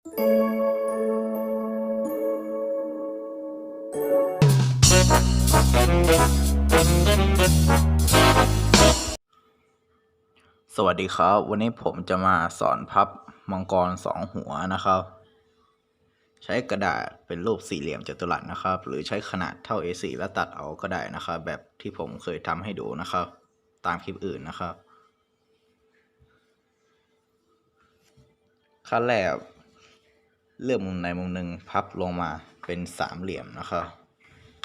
สวัสดีครับ วันนี้ผมจะมาสอนพับมังกรสองหัวนะครับ ใช้กระดาษเป็นรูปสี่เหลี่ยมจัตุรัสนะครับ หรือใช้ขนาดเท่า A4 แล้วตัดเอาก็ได้นะครับ แบบที่ผมเคยทำให้ดูนะครับ ตามคลิปอื่นนะครับขั้นแรก เลือกมุมใดมุมหนึ่งพับลงมาเป็นสามเหลี่ยมนะครับ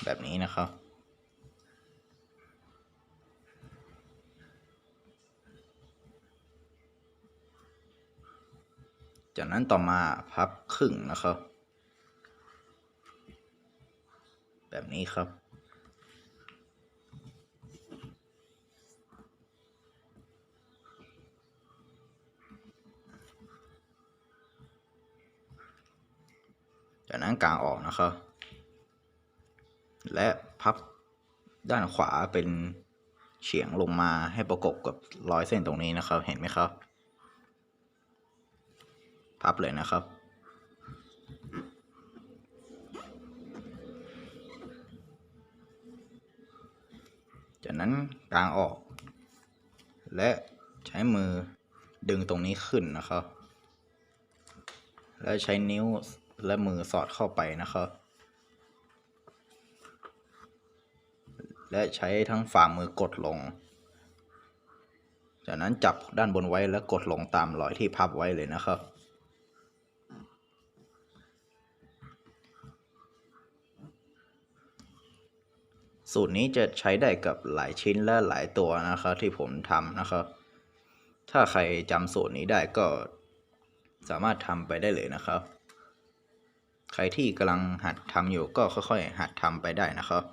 แบบนี้นะครับ จากนั้นต่อมาพับครึ่งนะครับ แบบนี้ครับ จากนั้นกางออกนะครับ และพับด้านขวาเป็นเฉียงลงมาให้ประกบกับรอยเส้นตรงนี้นะครับ เห็นไหมครับ พับเลยนะครับ จากนั้นกางออก และใช้มือดึงตรงนี้ขึ้นนะครับ แล้วใช้นิ้ว และมือสอดเข้าไปนะครับ และใช้ทั้งฝ่ามือกดลง จากนั้นจับด้านบนไว้แล้วกดลงตามรอยที่พับไว้เลยนะครับ สูตรนี้จะใช้ได้กับหลายชิ้นและหลายตัวนะครับที่ผมทำนะครับ ถ้าใครจำสูตรนี้ได้ก็สามารถทำไปได้เลยนะครับ ใครที่กำลังหัดทำอยู่ก็ค่อยๆ หัดทำไปได้นะครับ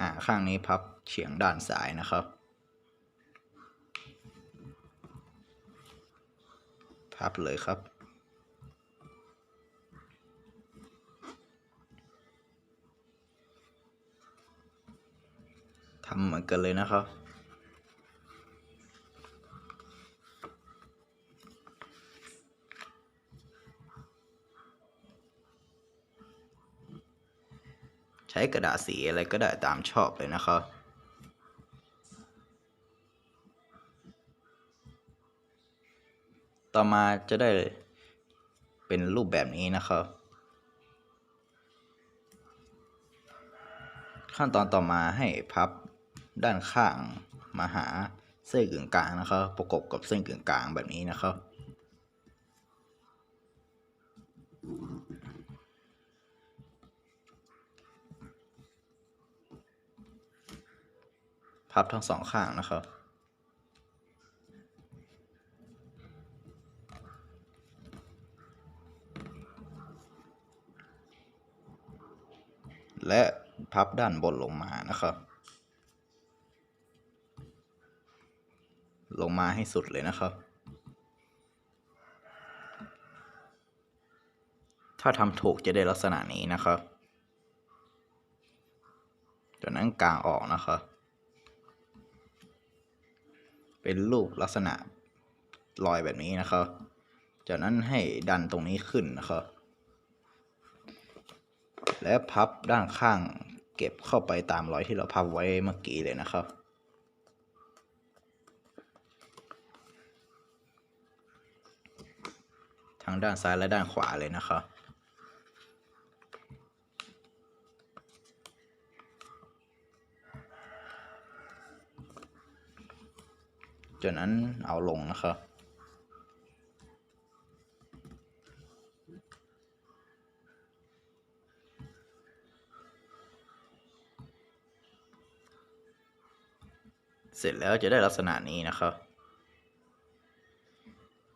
อ่าข้างนี้พับเฉียงด้านซ้ายนะครับ พับเลยครับทำเหมือนกันเลยนะครับ ใช้กระดาษสีอะไรก็ได้ตามชอบเลยนะครับต่อมาจะได้เป็นรูปแบบนี้นะครับ ขั้นตอนต่อมาให้พับด้านข้างมาหาเส้นกึ่งกลางนะครับ ประกบกับเส้นกึ่งกลางแบบนี้นะครับ พับทั้งสองข้างนะครับ และพับด้านบนลงมานะครับ ลงมาให้สุดเลยนะครับ ถ้าทำถูกจะได้ลักษณะนี้นะครับจากนั้นกางออกนะครับ เป็นรูปลักษณะรอยแบบนี้นะครับ จากนั้นให้ดันตรงนี้ขึ้นนะครับ และพับด้านข้างเก็บเข้าไปตามรอยที่เราพับไว้เมื่อกี้เลยนะครับ ทั้งด้านซ้ายและด้านขวาเลยนะครับ จากนั้นเอาลงนะครับ เสร็จแล้วจะได้ลักษณะนี้นะครับ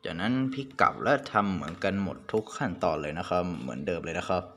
จากนั้นพลิกกลับและทำเหมือนกันหมดทุกขั้นตอนเลยนะครับ เหมือนเดิมเลยนะครับ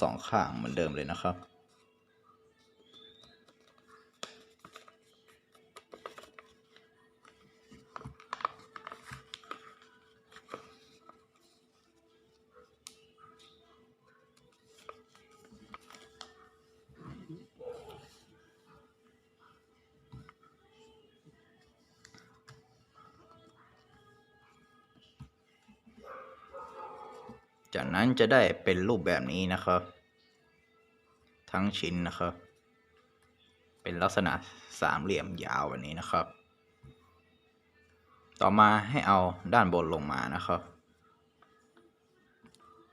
สองข้างเหมือนเดิมเลยนะครับ จากนั้นจะได้เป็นรูปแบบนี้นะครับ ทั้งชิ้นนะครับ เป็นลักษณะสามเหลี่ยมยาวแบบนี้นะครับ ต่อมาให้เอาด้านบนลงมานะครับ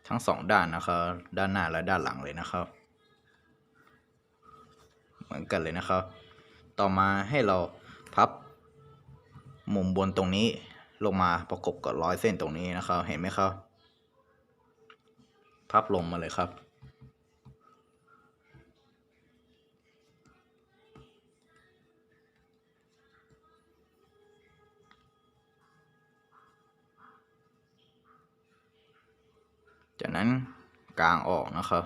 ทั้งสองด้านนะครับ ด้านหน้าและด้านหลังเลยนะครับ เหมือนกันเลยนะครับ ต่อมาให้เราพับมุมบนตรงนี้ลงมาประกบกับร้อยเส้นตรงนี้นะครับ เห็นไหมครับ พับลงมาเลยครับ จากนั้นกางออกนะครับ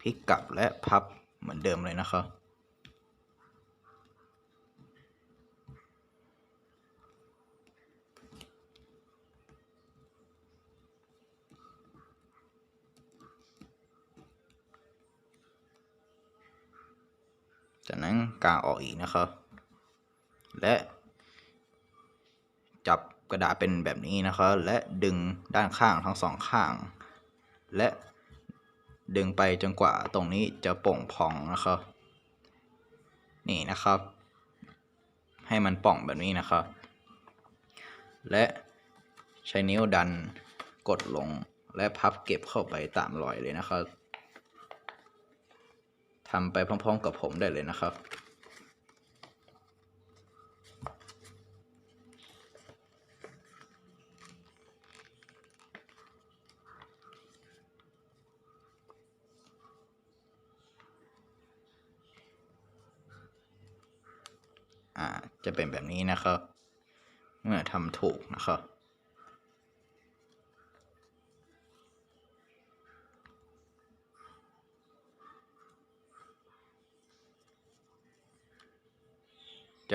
พลิกกลับและพับเหมือนเดิมเลยนะครับ จากนั้นกางออกอีกนะครับ และจับกระดาษเป็นแบบนี้นะครับ และดึงด้านข้างทั้งสองข้าง และดึงไปจนกว่าตรงนี้จะโป่งพองนะครับ นี่นะครับ ให้มันป่องแบบนี้นะครับ และใช้นิ้วดันกดลงและพับเก็บเข้าไปตามรอยเลยนะครับ ทำไปพร้อมๆกับผมได้เลยนะครับอ่าจะเป็นแบบนี้นะครับ เมื่อทำถูกนะครับ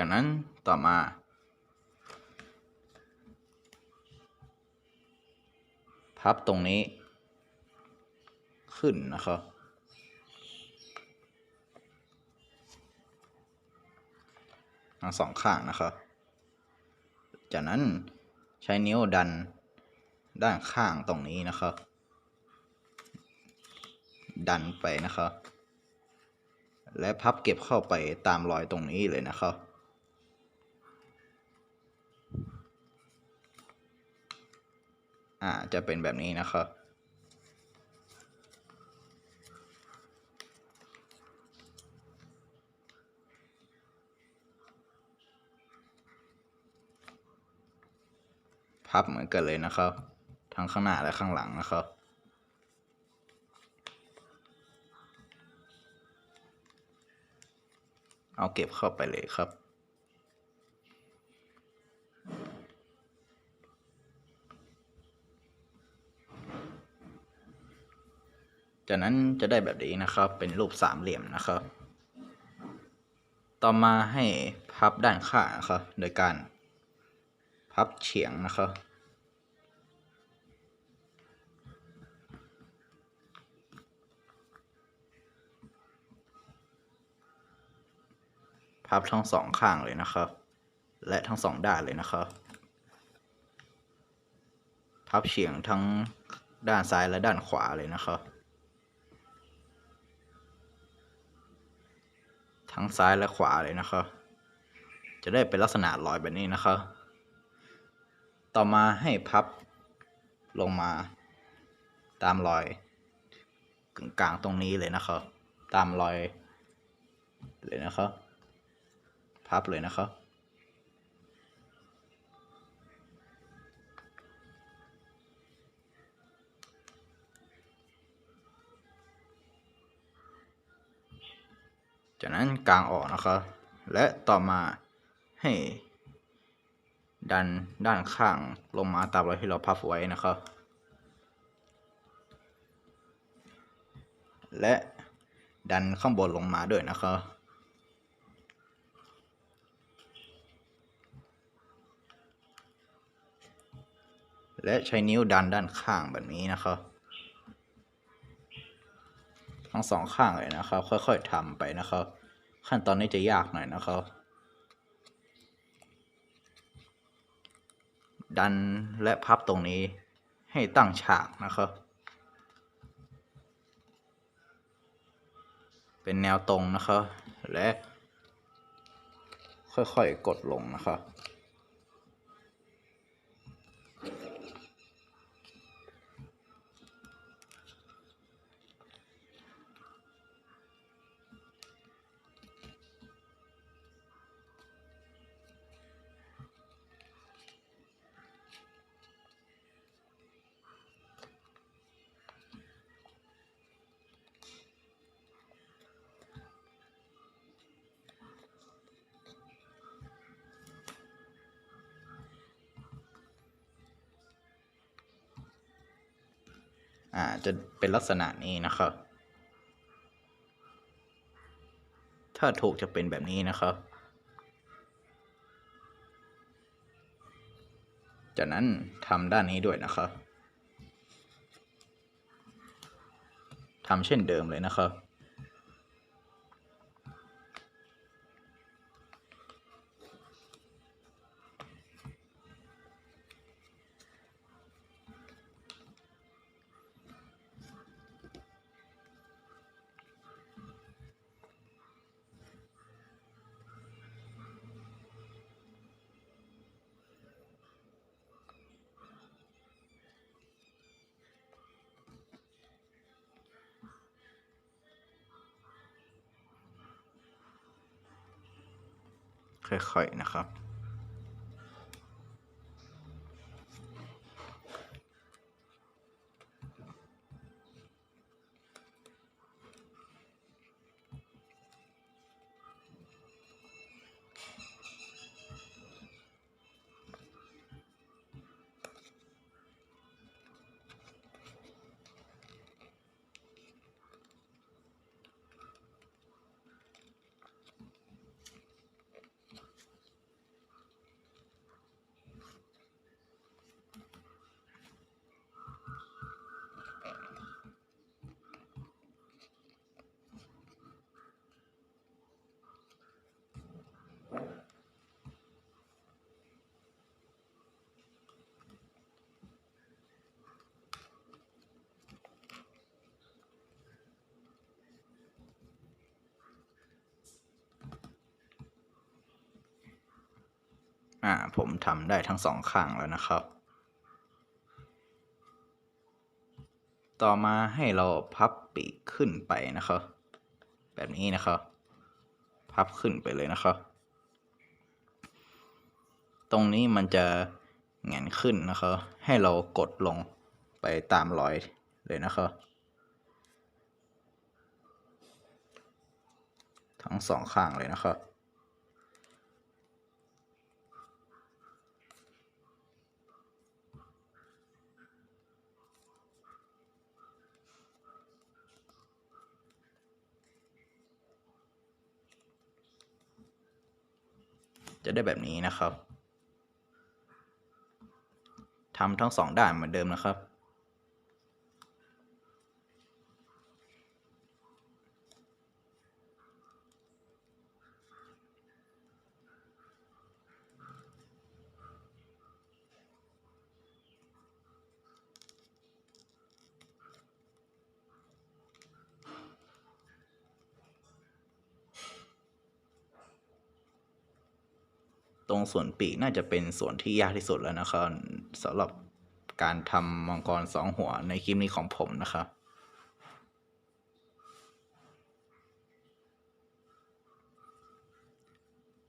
จากนั้นต่อมา พับตรงนี้ ขึ้นนะครับทั้งสองข้างนะครับ จากนั้นใช้นิ้วดันด้านข้างตรงนี้นะครับ ดันไปนะครับ และพับเก็บเข้าไปตามรอยตรงนี้เลยนะครับ อ่าจะเป็นแบบนี้นะครับ พับเหมือนกันเลยนะครับ ทั้งข้างหน้าและข้างหลังนะครับเอาเก็บเข้าไปเลยครับ จากนั้นจะได้แบบนี้นะครับ เป็นรูปสามเหลี่ยมนะครับ ต่อมาให้พับด้านข้างนะครับ โดยการพับเฉียงนะครับ พับทั้งสองข้างเลยนะครับ และทั้งสองด้านเลยนะครับ พับเฉียงทั้งด้านซ้ายและด้านขวาเลยนะครับ ทั้งซ้ายและขวาเลยนะครับ จะได้เป็นลักษณะรอยแบบนี้นะครับต่อมาให้พับลงมาตามรอยกึ่งกลางตรงนี้เลยนะครับ ตามรอยเลยนะครับ พับเลยนะครับ จากนั้นกางออกนะครับ และต่อมาให้ ดันด้านข้างลงมาตามรอยที่เราพับไว้นะครับ และดันข้างบนลงมาด้วยนะครับและใช้นิ้วดันด้านข้างแบบนี้นะครับ ทั้งสองข้างเลยนะครับ ค่อยๆทำไปนะครับ ขั้นตอนนี้จะยากหน่อยนะครับ ดันและพับตรงนี้ให้ตั้งฉากนะครับ เป็นแนวตรงนะครับ และค่อยๆกดลงนะครับ ษณะนี้นะครับ ถ้าถูกจะเป็นแบบนี้นะครับ จากนั้นทำด้านนี้ด้วยนะครับทำเช่นเดิมเลยนะครับ ค่อยๆนะครับ อ่า ผมทำได้ทั้งสองข้างแล้วนะครับ ต่อมาให้เราพับปีกขึ้นไปนะครับ แบบนี้นะครับ พับขึ้นไปเลยนะครับ ตรงนี้มันจะแหงนขึ้นนะครับ ให้เรากดลงไปตามรอยเลยนะครับทั้งสองข้างเลยนะครับ จะได้แบบนี้นะครับ ทำทั้งสองด้านเหมือนเดิมนะครับ ส่วนปีกน่าจะเป็นส่วนที่ยากที่สุดแล้วนะครับสำหรับการทำมังกรสองหัวในคลิปนี้ของผมนะครับ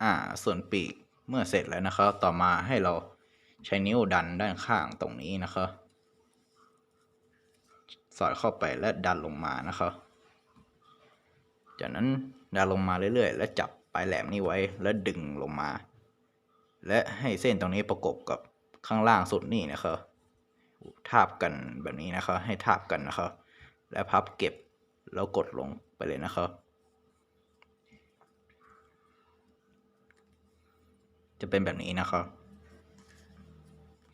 อ่าส่วนปีกเมื่อเสร็จแล้วนะครับ ต่อมาให้เราใช้นิ้วดันด้านข้างตรงนี้นะครับสอดเข้าไปและดันลงมานะครับ จากนั้นดันลงมาเรื่อยๆ และจับปลายแหลมนี้ไว้แล้วดึงลงมา และให้เส้นตรงนี้ประกบกับข้างล่างสุดนี่นะครับทาบกันแบบนี้นะครับ ให้ทาบกันนะครับ และพับเก็บแล้วกดลงไปเลยนะครับ จะเป็นแบบนี้นะครับ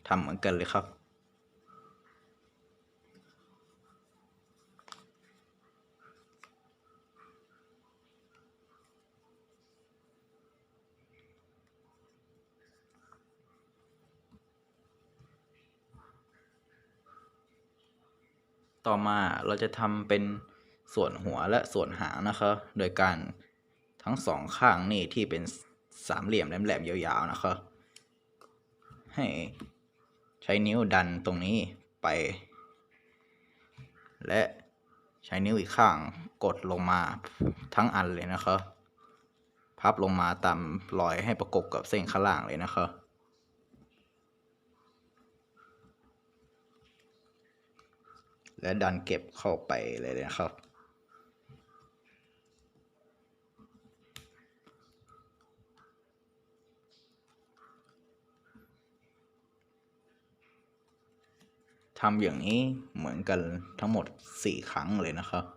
ทำเหมือนกันเลยครับ ต่อมาเราจะทำเป็นส่วนหัวและส่วนหางนะครับโดยการทั้งสองข้างนี่ที่เป็นสามเหลี่ยมแหลมๆยาวๆนะครับให้ใช้นิ้วดันตรงนี้ไป และใช้นิ้วอีกข้างกดลงมาทั้งอันเลยนะครับพับลงมาตามรอยให้ประกบกับเส้นข้างล่างเลยนะครั และดันเก็บเข้าไปเลยนะครับ ทำอย่างนี้เหมือนกันทั้งหมด 4 ครั้งเลยนะครับ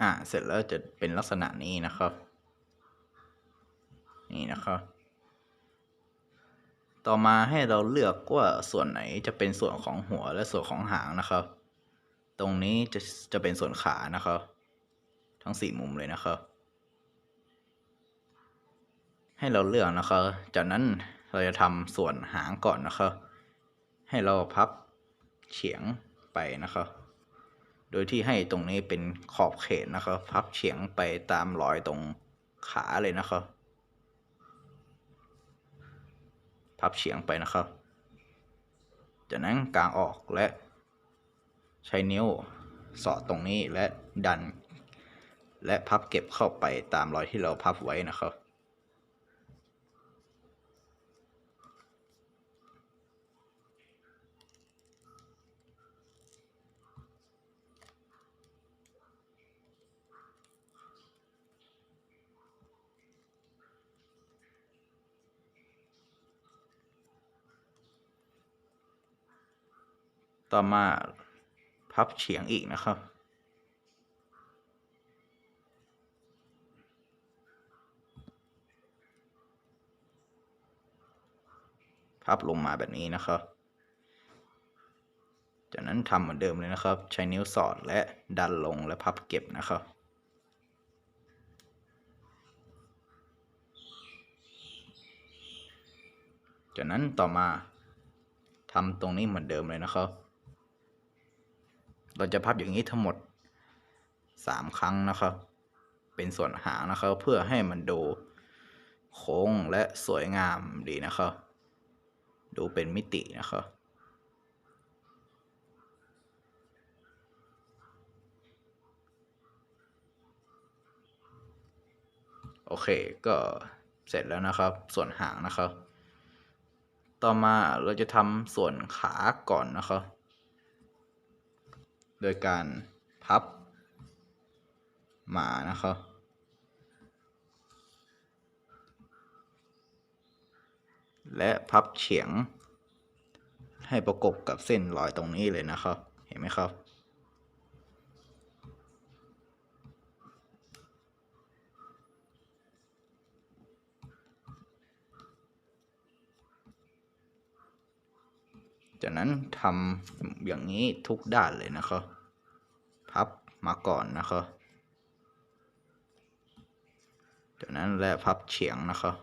อ่าเสร็จแล้วจะเป็นลักษณะนี้นะครับ นี่นะครับ ต่อมาให้เราเลือกว่าส่วนไหนจะเป็นส่วนของหัวและส่วนของหางนะครับ ตรงนี้จะจะเป็นส่วนขานะครับ ทั้งสี่มุมเลยนะครับ ให้เราเลือกนะครับ จากนั้นเราจะทำส่วนหางก่อนนะครับ ให้เราพับเฉียงไปนะครับ โดยที่ให้ตรงนี้เป็นขอบเขตนะครับ พับเฉียงไปตามรอยตรงขาเลยนะครับ พับเฉียงไปนะครับ จากนั้นกางออกและ ใช้นิ้วสอดตรงนี้และดัน และพับเก็บเข้าไปตามรอยที่เราพับไว้นะครับ ต่อมาพับเฉียงอีกนะครับ พับลงมาแบบนี้นะครับ จากนั้นทำเหมือนเดิมเลยนะครับ ใช้นิ้วสอดและดันลงและพับเก็บนะครับจากนั้นต่อมาทำตรงนี้เหมือนเดิมเลยนะครับ เราจะพับอย่างนี้ทั้งหมดสามครั้งนะครับ เป็นส่วนหางนะครับ เพื่อให้มันดูโค้งและสวยงามดีนะครับ ดูเป็นมิตินะครับโอเค ก็เสร็จแล้วนะครับ ส่วนหางนะครับ ต่อมาเราจะทำส่วนขาก่อนนะครับ โดยการพับหมานะครับ และพับเฉียงให้ประกบกับเส้นรอยตรงนี้เลยนะครับ เห็นไหมครับ จากนั้นทำอย่างนี้ทุกด้านเลยนะครับพับมาก่อนนะครับจากนั้นและพับเฉียงนะครับ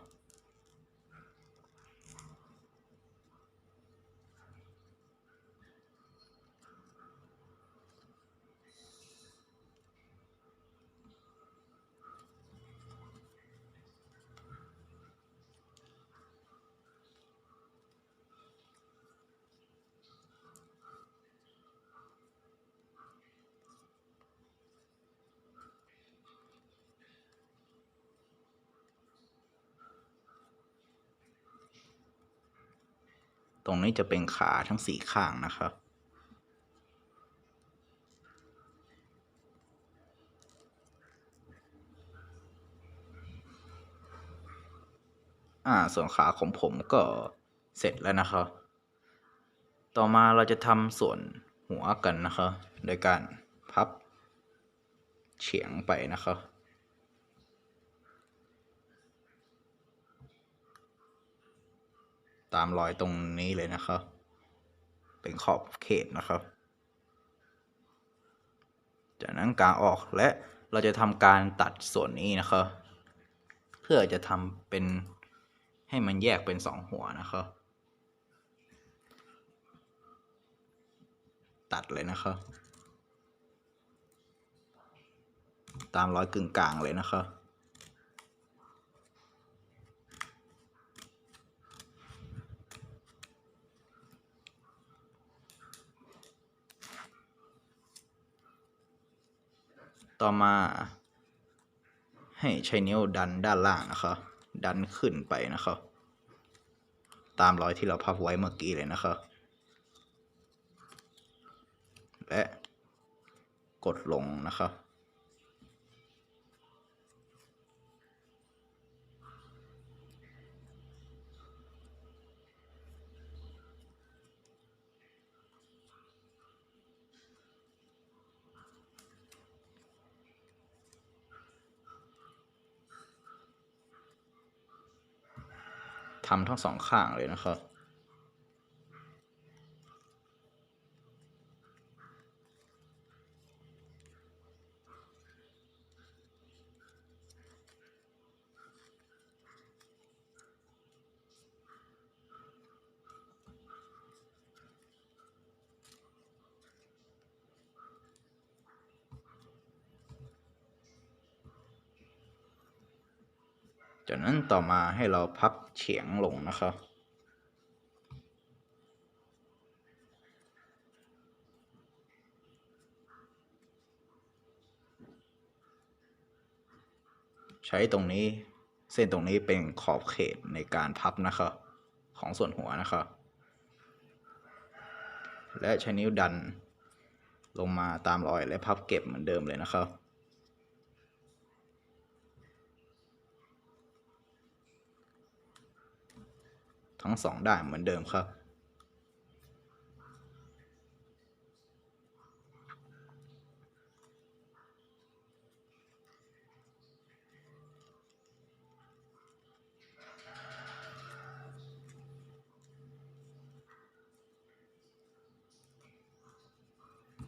ตรงนี้จะเป็นขาทั้งสี่ข้างนะครับ อ่า ส่วนขาของผมก็เสร็จแล้วนะครับ ต่อมาเราจะทำส่วนหัวกันนะครับ โดยการพับเฉียงไปนะครับ ตามรอยตรงนี้เลยนะครับ เป็นขอบเขตนะครับ จากนั้นกางออกและเราจะทำการตัดส่วนนี้นะครับ เพื่อจะทำเป็นให้มันแยกเป็นสองหัวนะครับ ตัดเลยนะครับ ตามรอยกึ่งกลางเลยนะครับ ต่อมา ให้ใช้นิ้วดันด้านล่างนะครับ ดันขึ้นไปนะครับ ตามรอยที่เราพับไว้เมื่อกี้เลยนะครับ และกดลงนะครับ ทำทั้งสองข้างเลยนะครับ ต่อมาให้เราพับเฉียงลงนะครับ ใช้ตรงนี้เส้นตรงนี้เป็นขอบเขตในการพับนะครับ ของส่วนหัวนะครับ และใช้นิ้วดันลงมาตามรอยและพับเก็บเหมือนเดิมเลยนะครับ ทั้งสองด้านเหมือนเดิมครับ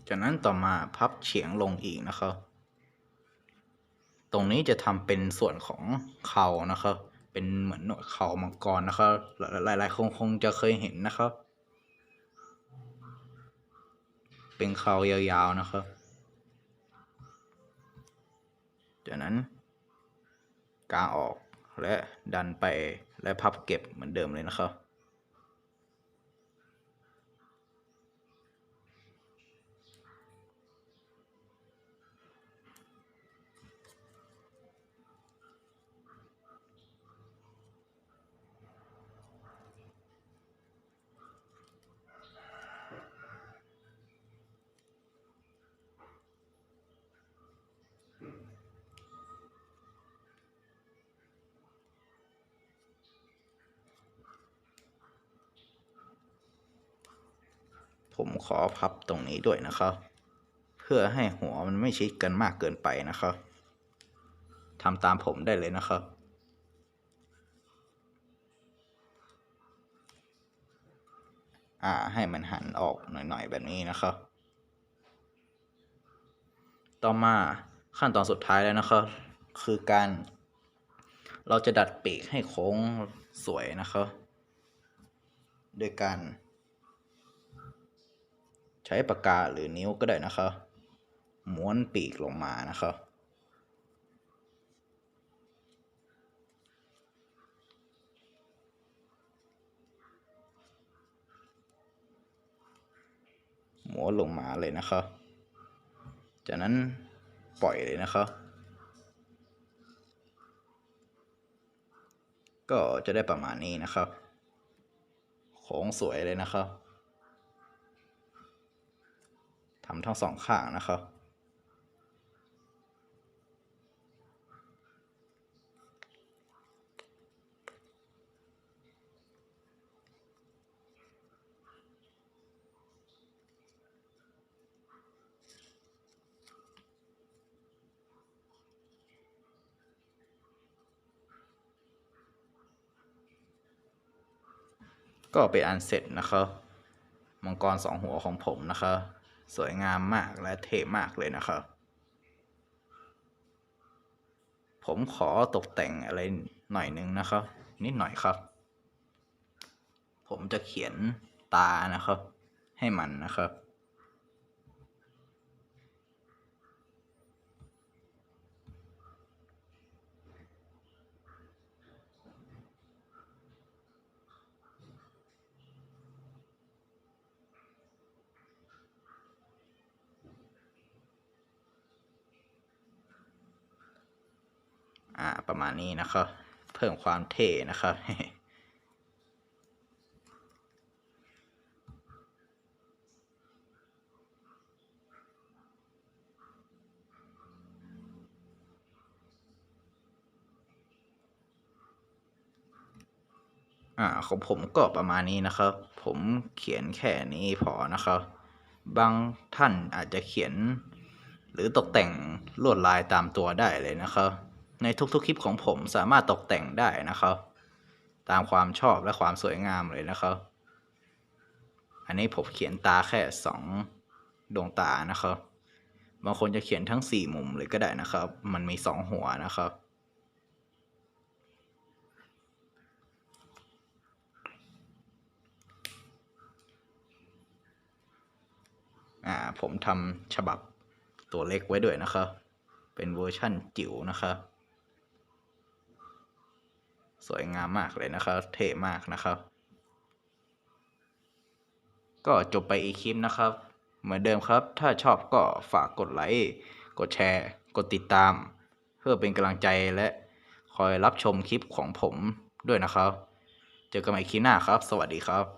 จากนั้นต่อมาพับเฉียงลงอีกนะครับ ตรงนี้จะทำเป็นส่วนของเข่านะครับ เป็นเหมือนหัวเข่ามังกรนะครับ หลายๆคนคงจะเคยเห็นนะครับ เป็นเข่ายาวๆนะครับจากนั้นกางออกและดันไปและพับเก็บเหมือนเดิมเลยนะครับ ผมขอพับตรงนี้ด้วยนะครับ เพื่อให้หัวมันไม่ชิดกันมากเกินไปนะครับทำตามผมได้เลยนะครับ อ่าให้มันหันออกหน่อยๆแบบนี้นะครับ ต่อมาขั้นตอนสุดท้ายแล้วนะครับ คือการเราจะดัดปีกให้โค้งสวยนะครับ โดยการ ใช้ปากกาหรือนิ้วก็ได้นะครับม้วนปีกลงมานะครับม้วนลงมาเลยนะครับจากนั้นปล่อยเลยนะครับก็จะได้ประมาณนี้นะครับโค้งสวยเลยนะครับ ทำทั้งสองข้างนะครับก็เป็นอันเสร็จนะครับ มังกรสองหัวของผมนะครับ สวยงามมากและเท่มากเลยนะครับ ผมขอตกแต่งอะไรหน่อยนึงนะครับ นิดหน่อยครับ ผมจะเขียนตานะครับ ให้มันนะครับ อ่าประมาณนี้นะครับ เพิ่มความเท่นะครับอ่าของผมก็ประมาณนี้นะครับ ผมเขียนแค่นี้พอนะครับ บางท่านอาจจะเขียน หรือตกแต่งลวดลายตามตัวได้เลยนะครับ ในทุกๆคลิปของผมสามารถตกแต่งได้นะครับ ตามความชอบและความสวยงามเลยนะครับ อันนี้ผมเขียนตาแค่สองดวงตานะครับบางคนจะเขียนทั้งสี่มุมเลยก็ได้นะครับ มันมีสองหัวนะครับอ่าผมทำฉบับตัวเล็กไว้ด้วยนะครับ เป็นเวอร์ชั่นจิ๋วนะครับ สวยงามมากเลยนะครับ เท่มากนะครับ ก็จบไปอีกคลิปนะครับ เหมือนเดิมครับ ถ้าชอบก็ฝากกดไลค์กดแชร์ กดติดตาม เพื่อเป็นกำลังใจและคอยรับชมคลิปของผมด้วยนะครับ เจอกันใหม่คลิปหน้าครับ สวัสดีครับ